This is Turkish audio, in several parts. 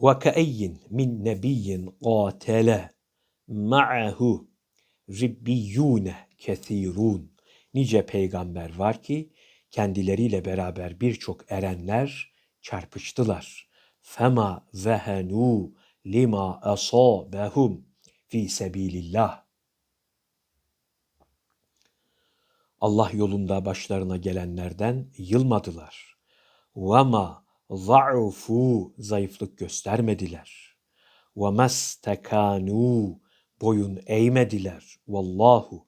Keeyyin min nebiyyin qatele ma'ahu ribbiyyune kethirun. Nice peygamber var ki kendileriyle beraber birçok erenler çarpıştılar. Fema zehenu lima asabehum fi sebilillah. Allah yolunda başlarına gelenlerden yılmadılar. Vema za'ufu zayıflık göstermediler. Ve mestekanu boyun eğmediler. Vallahu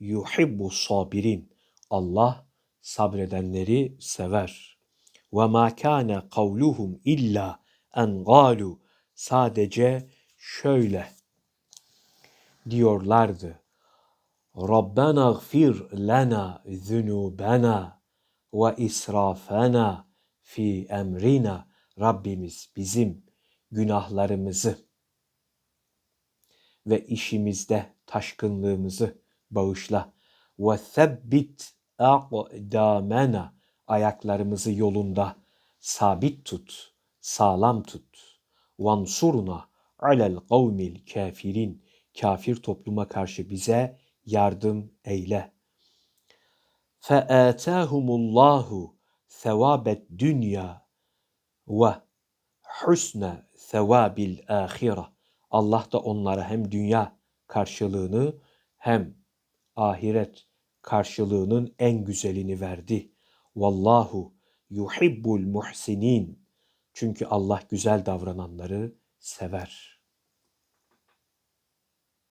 yuhibbu sabirin. Allah sabredenleri sever. Ve ma kana kavluhum illa en galu. Sadece şöyle diyorlardı. Rabbena gfir lana zunubena ve israfena fi emrina. Rabbimiz bizim günahlarımızı ve işimizde taşkınlığımızı bağışla. Ve sebbit aqdamena ayaklarımızı yolunda sabit tut, sağlam tut. Vansurna alel kavmil kafirin kafir topluma karşı bize yardım eyle. Fe'atahumullahu sevabet dünya ve husne sevabil ahira. Allah da onlara hem dünya karşılığını hem ahiret karşılığının en güzelini verdi. Vallahu yuhibbul muhsinin. Çünkü Allah güzel davrananları sever.